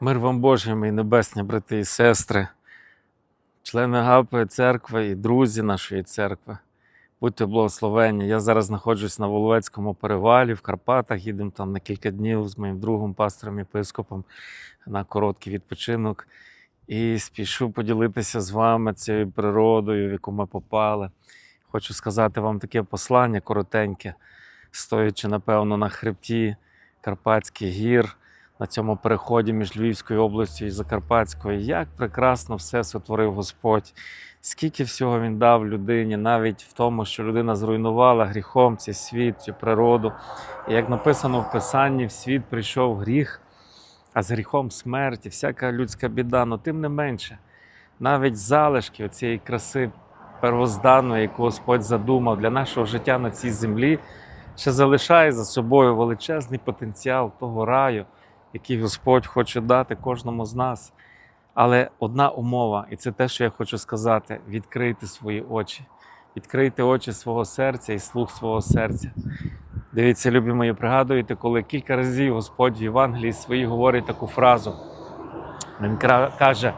Мир вам Божий, мої небесні брати і сестри, члени Агапи церкви і друзі нашої церкви. Будьте благословенні. Я зараз знаходжусь на Воловецькому перевалі в Карпатах. Їдемо там на кілька днів з моїм другом, пастором єпископом на короткий відпочинок. І спішу поділитися з вами цією природою, в яку ми попали. Хочу сказати вам таке послання коротеньке, стоячи, напевно, на хребті Карпатських гір на цьому переході між Львівською областю і Закарпатською, як прекрасно все сотворив Господь, скільки всього Він дав людині, навіть в тому, що людина зруйнувала гріхом цей світ, цю природу. І як написано в Писанні, в світ прийшов гріх, а з гріхом смерть і всяка людська біда. Но тим не менше, навіть залишки цієї краси первозданної, яку Господь задумав для нашого життя на цій землі, ще залишає за собою величезний потенціал того раю який Господь хоче дати кожному з нас. Але одна умова, і це те, що я хочу сказати: відкрийте свої очі, відкрийте очі свого серця і слух свого серця. Дивіться, любі мої, пригадуєте, коли кілька разів Господь в Євангелії своїй говорить таку фразу. Він каже: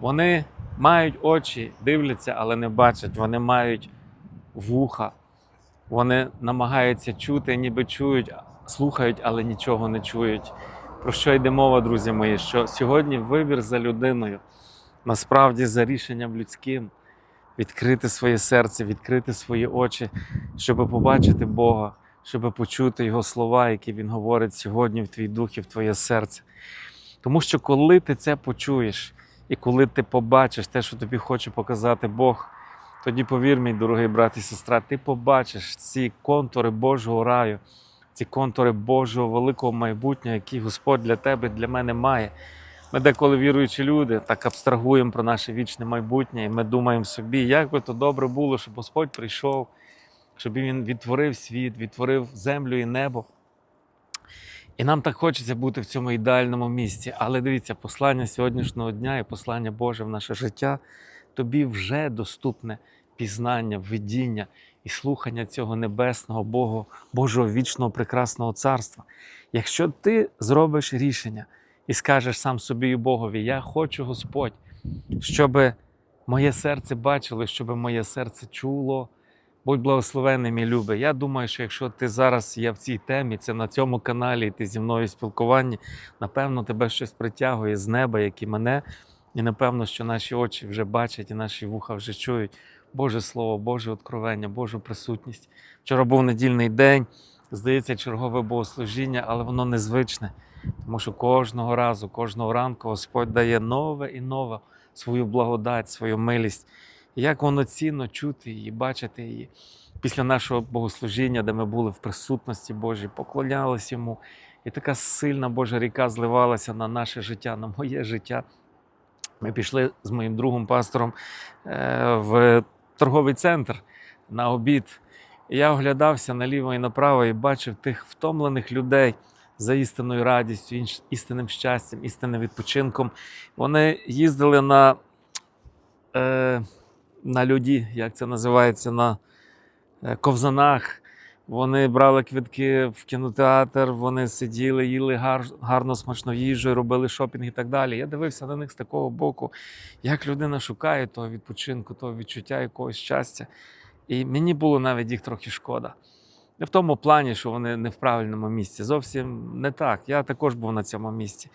вони мають очі, дивляться, але не бачать, вони мають вуха, вони намагаються чути, ніби чують, слухають, але нічого не чують. Про що йде мова, друзі мої? Що сьогодні вибір за людиною, насправді за рішенням людським, відкрити своє серце, відкрити свої очі, щоб побачити Бога, щоб почути Його слова, які Він говорить сьогодні в твій дух і в твоє серце. Тому що коли ти це почуєш, і коли ти побачиш те, що тобі хоче показати Бог, тоді повір, мій дорогий брат і сестра, ти побачиш ці контури Божого раю ці контури Божого великого майбутнього, які Господь для тебе, для мене має. Ми деколи віруючі люди, так абстрагуємо про наше вічне майбутнє, і ми думаємо собі, як би то добре було, щоб Господь прийшов, щоб Він відтворив світ, відтворив землю і небо. І нам так хочеться бути в цьому ідеальному місці. Але дивіться, послання сьогоднішнього дня і послання Боже в наше життя тобі вже доступне пізнання, видіння і слухання цього небесного Богу, Божого вічного прекрасного царства. Якщо ти зробиш рішення і скажеш сам собі і Богові, я хочу Господь, щоб моє серце бачило, щоб моє серце чуло. Будь благословений, мій любий. Я думаю, що якщо ти зараз є в цій темі, це на цьому каналі, і ти зі мною в спілкуванні, напевно, тебе щось притягує з неба, як і мене. І напевно, що наші очі вже бачать і наші вуха вже чують Боже Слово, Боже откровення, Божу присутність. Вчора був недільний день, здається, чергове богослужіння, але воно незвичне, тому що кожного разу, кожного ранку Господь дає нове і нове свою благодать, свою милість. І як воно цінно чути її, бачити її. Після нашого богослужіння, де ми були в присутності Божій, поклонялися йому. І така сильна Божа ріка зливалася на наше життя, на моє життя. Ми пішли з моїм другом пастором е, в торговий центр на обід. Я оглядався наліво і направо і бачив тих втомлених людей за істинною радістю, істинним щастям, істинним відпочинком. Вони їздили на, е, на люді, як це називається, на е, ковзанах. Вони брали квитки в кінотеатр, вони сиділи, їли гар, гарно смачну їжу, робили шопінг і так далі. Я дивився на них з такого боку, як людина шукає того відпочинку, того відчуття якогось щастя. І мені було навіть їх трохи шкода. Не в тому плані, що вони не в правильному місці. Зовсім не так. Я також був на цьому місці.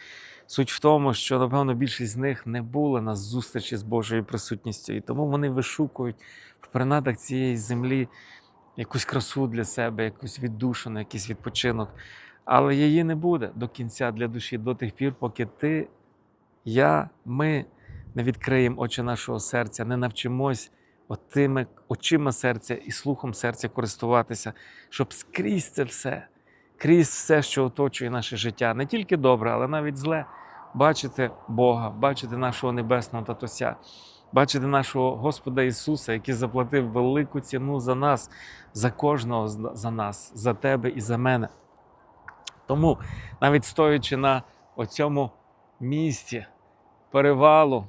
Суть в тому, що, напевно, більшість з них не були на зустрічі з Божою присутністю, і тому вони вишукують в принадах цієї землі якусь красу для себе, якусь віддушину, якийсь відпочинок. Але її не буде до кінця для душі, до тих пір, поки ти, я, ми не відкриємо очі нашого серця, не навчимось отими очима серця і слухом серця користуватися, щоб скрізь це все, крізь все, що оточує наше життя, не тільки добре, але навіть зле, бачити Бога, бачити нашого небесного татуся. Бачити нашого Господа Ісуса, який заплатив велику ціну за нас, за кожного за нас, за тебе і за мене. Тому, навіть стоячи на оцьому місці перевалу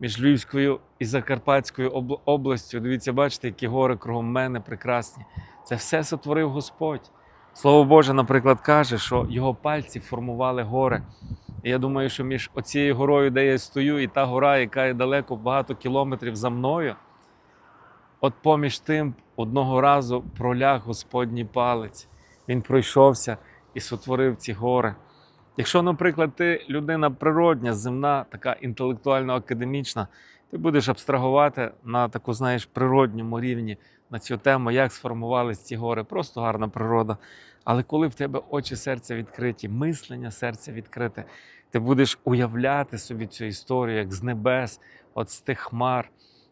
між Львівською і Закарпатською областю, дивіться, бачите, які гори кругом мене прекрасні. Це все сотворив Господь. Слово Боже, наприклад, каже, що його пальці формували гори. Я думаю, що між оцією горою, де я стою, і та гора, яка є далеко багато кілометрів за мною, от поміж тим одного разу проляг Господній палець. Він пройшовся і сотворив ці гори. Якщо, наприклад, ти людина природня, земна, така інтелектуально-академічна, ти будеш абстрагувати на таку, знаєш, природньому рівні на цю тему, як сформувались ці гори. Просто гарна природа. Але коли в тебе очі серця відкриті, мислення серця відкрите, ти будеш уявляти собі цю історію, як з небес, от з тих хмар,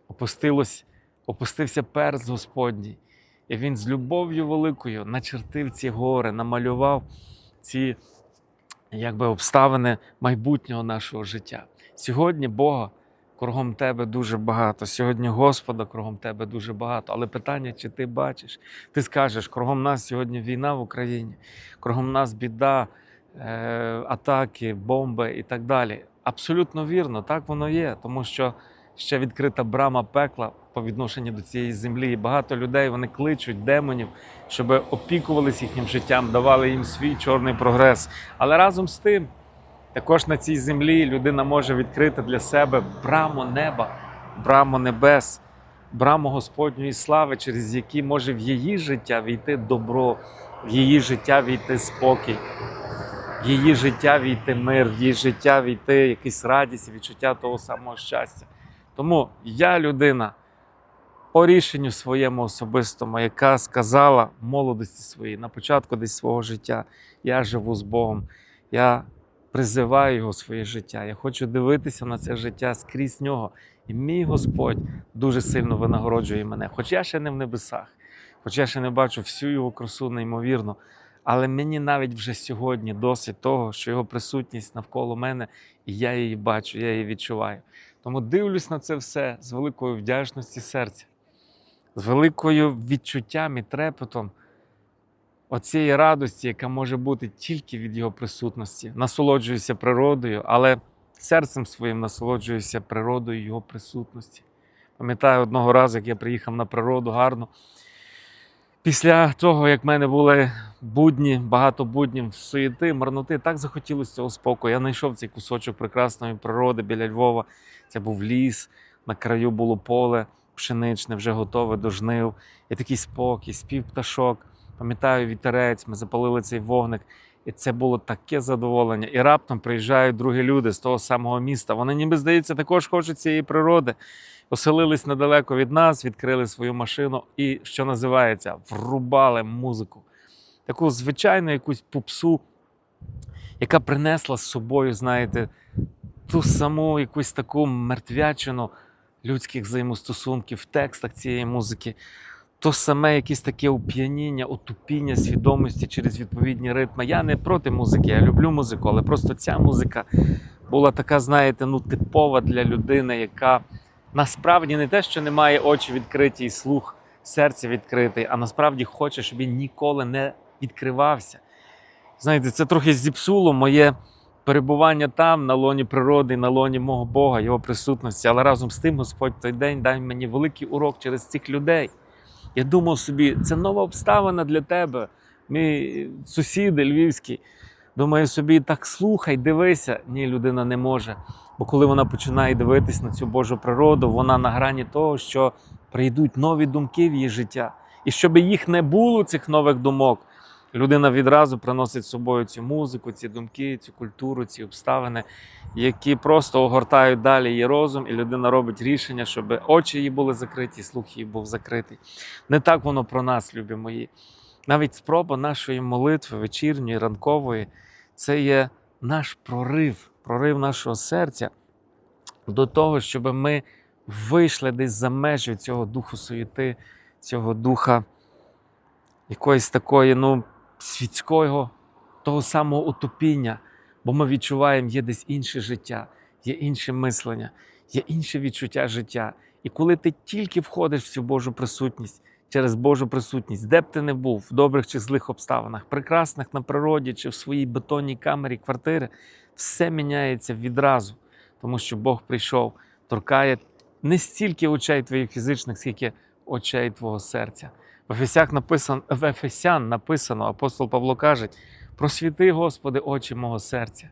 опустилось, опустився перст Господній. І він з любов'ю великою начертив ці гори, намалював ці якби, обставини майбутнього нашого життя. Сьогодні Бога кругом тебе дуже багато. Сьогодні Господа кругом тебе дуже багато. Але питання, чи ти бачиш? Ти скажеш, кругом нас сьогодні війна в Україні, кругом нас біда, е, атаки, бомби і так далі. Абсолютно вірно, так воно є, тому що ще відкрита брама пекла по відношенню до цієї землі. І багато людей вони кличуть демонів, щоб опікувалися їхнім життям, давали їм свій чорний прогрес. Але разом з тим, також на цій землі людина може відкрити для себе браму неба, браму небес, браму Господньої слави, через які може в її життя війти добро, в її життя війти спокій, в її життя війти мир, в її життя війти якась радість відчуття того самого щастя. Тому я людина по рішенню своєму особистому, яка сказала молодості своїй, на початку десь свого життя, я живу з Богом, я призиваю його в своє життя. Я хочу дивитися на це життя скрізь нього. І мій Господь дуже сильно винагороджує мене. Хоч я ще не в небесах, хоч я ще не бачу всю його красу неймовірно. Але мені навіть вже сьогодні досить того, що його присутність навколо мене, і я її бачу, я її відчуваю. Тому дивлюсь на це все з великою вдячності серця, з великою відчуттям і трепетом оцієї радості, яка може бути тільки від його присутності. Насолоджуюся природою, але серцем своїм насолоджуюся природою його присутності. Пам'ятаю одного разу, як я приїхав на природу гарно. Після того, як в мене були будні, багато буднів суєти, марноти, так захотілося цього спокою. Я знайшов цей кусочок прекрасної природи біля Львова. Це був ліс, на краю було поле пшеничне, вже готове до жнив. І такий спокій, спів пташок. Пам'ятаю, вітерець, ми запалили цей вогник. І це було таке задоволення. І раптом приїжджають другі люди з того самого міста. Вони, ніби здається, також хочуть цієї природи. Оселились недалеко від нас, відкрили свою машину і, що називається, врубали музику. Таку звичайну якусь попсу, яка принесла з собою, знаєте, ту саму якусь таку мертвячину людських взаємостосунків в текстах цієї музики. То саме якесь таке оп'яніння, отупіння свідомості через відповідні ритми. Я не проти музики, я люблю музику, але просто ця музика була така, знаєте, ну, типова для людини, яка насправді не те, що не має очі відкриті і слух, серце відкритий, а насправді хоче, щоб він ніколи не відкривався. Знаєте, це трохи зіпсуло моє перебування там, на лоні природи, на лоні мого Бога, його присутності. Але разом з тим Господь той день дай мені великий урок через цих людей. Я думав собі, це нова обставина для тебе. Ми сусіди львівські. Думаю собі, так слухай, дивися. Ні, людина не може. Бо коли вона починає дивитись на цю Божу природу, вона на грані того, що прийдуть нові думки в її життя. І щоб їх не було, цих нових думок, людина відразу приносить з собою цю музику, ці думки, цю культуру, ці обставини, які просто огортають далі її розум, і людина робить рішення, щоб очі її були закриті, слух її був закритий. Не так воно про нас, любі мої. Навіть спроба нашої молитви, вечірньої, ранкової, це є наш прорив, прорив нашого серця до того, щоб ми вийшли десь за межі цього духу суєти, цього духа якоїсь такої, ну, світського, того самого утопіння, бо ми відчуваємо, є десь інше життя, є інше мислення, є інше відчуття життя. І коли ти тільки входиш в цю Божу присутність, через Божу присутність, де б ти не був, в добрих чи злих обставинах, прекрасних на природі чи в своїй бетонній камері квартири, все міняється відразу, тому що Бог прийшов, торкає не стільки очей твоїх фізичних, скільки очей твого серця. В Ефесях написано, в Ефесян написано, апостол Павло каже: просвіти, Господи, очі мого серця.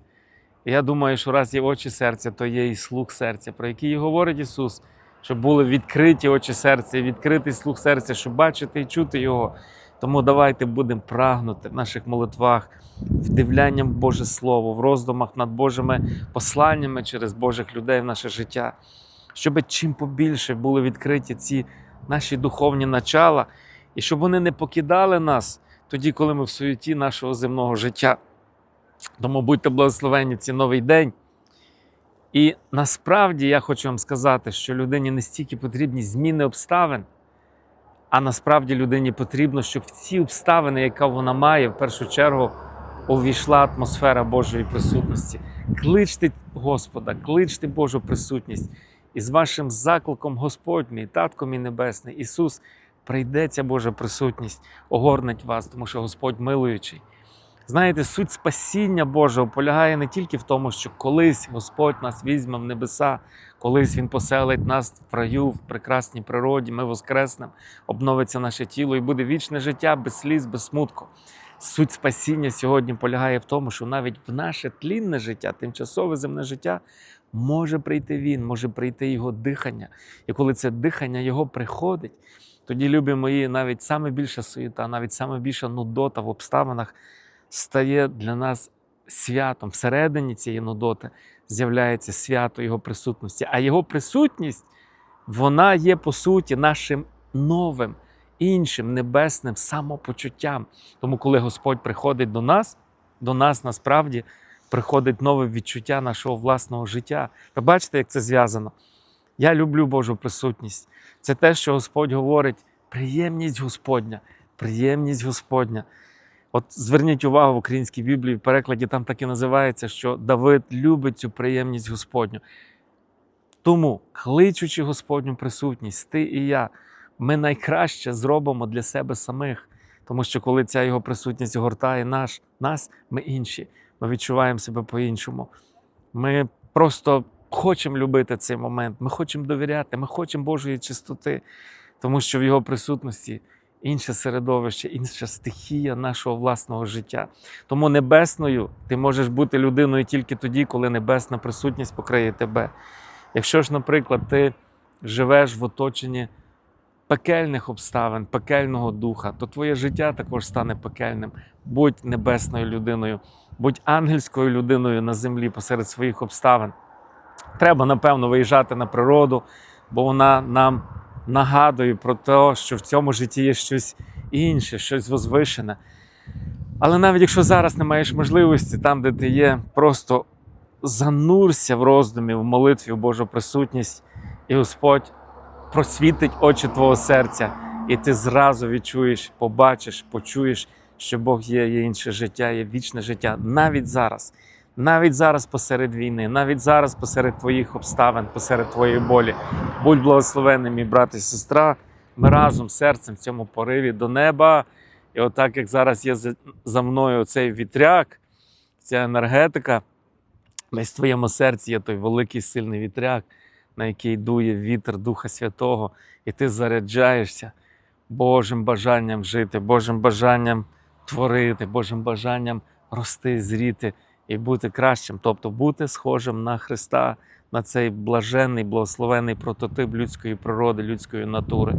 І я думаю, що раз є очі серця, то є і слух серця, про який і говорить Ісус, щоб були відкриті очі серця, і відкритий слух серця, щоб бачити і чути Його. Тому давайте будемо прагнути в наших молитвах, вдивлянням Боже Слово, в роздумах над Божими посланнями через Божих людей в наше життя, щоб чим побільше були відкриті ці наші духовні начала, і щоб вони не покидали нас тоді, коли ми в суєті нашого земного життя. Тому будьте благословені ці новий день. І насправді я хочу вам сказати, що людині не стільки потрібні зміни обставин, а насправді людині потрібно, щоб в ці обставини, яка вона має, в першу чергу увійшла атмосфера Божої присутності. Кличте Господа, кличте Божу присутність. І з вашим закликом Господь мій, Татко мій Небесний, Ісус, прийде ця Божа присутність, огорнить вас, тому що Господь милуючий. Знаєте, суть спасіння Божого полягає не тільки в тому, що колись Господь нас візьме в небеса, колись Він поселить нас в раю, в прекрасній природі, ми воскреснемо, обновиться наше тіло і буде вічне життя без сліз, без смутку. Суть спасіння сьогодні полягає в тому, що навіть в наше тлінне життя, тимчасове земне життя, може прийти Він, може прийти Його дихання. І коли це дихання Його приходить, тоді, любі мої, навіть саме більша суєта, навіть саме більша нудота в обставинах стає для нас святом. Всередині цієї нудоти з'являється свято Його присутності. А Його присутність, вона є по суті нашим новим, іншим небесним самопочуттям. Тому, коли Господь приходить до нас, до нас насправді приходить нове відчуття нашого власного життя. Ви бачите, як це зв'язано? Я люблю Божу присутність. Це те, що Господь говорить: приємність Господня, приємність Господня. От зверніть увагу в українській Біблії, в перекладі там так і називається, що Давид любить цю приємність Господню. Тому, кличучи Господню присутність, ти і я, ми найкраще зробимо для себе самих. Тому що коли ця його присутність гортає наш, нас, ми інші. Ми відчуваємо себе по-іншому. Ми просто хочемо любити цей момент, ми хочемо довіряти, ми хочемо Божої чистоти, тому що в його присутності інше середовище, інша стихія нашого власного життя. Тому небесною ти можеш бути людиною тільки тоді, коли небесна присутність покриє тебе. Якщо ж, наприклад, ти живеш в оточенні пекельних обставин, пекельного духа, то твоє життя також стане пекельним. Будь небесною людиною, будь ангельською людиною на землі посеред своїх обставин. Треба, напевно, виїжджати на природу, бо вона нам нагадує про те, що в цьому житті є щось інше, щось возвишене. Але навіть якщо зараз не маєш можливості, там, де ти є, просто занурся в роздумі, в молитві, в Божу присутність, і Господь просвітить очі твого серця, і ти зразу відчуєш, побачиш, почуєш, що Бог є, є інше життя, є вічне життя навіть зараз. Навіть зараз посеред війни, навіть зараз посеред твоїх обставин, посеред твоєї болі. Будь благословенним, мій брат і сестра. Ми разом серцем в цьому пориві до неба. І отак, як зараз є за мною цей вітряк, ця енергетика, десь в твоєму серці є той великий сильний вітряк, на який дує вітер Духа Святого, і ти заряджаєшся Божим бажанням жити, Божим бажанням творити, Божим бажанням рости, зріти і бути кращим, тобто бути схожим на Христа, на цей блаженний, благословений прототип людської природи, людської натури.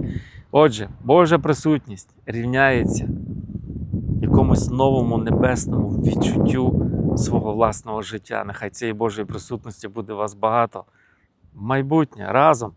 Отже, Божа присутність рівняється якомусь новому небесному відчуттю свого власного життя. Нехай цієї Божої присутності буде вас багато. Майбутнє разом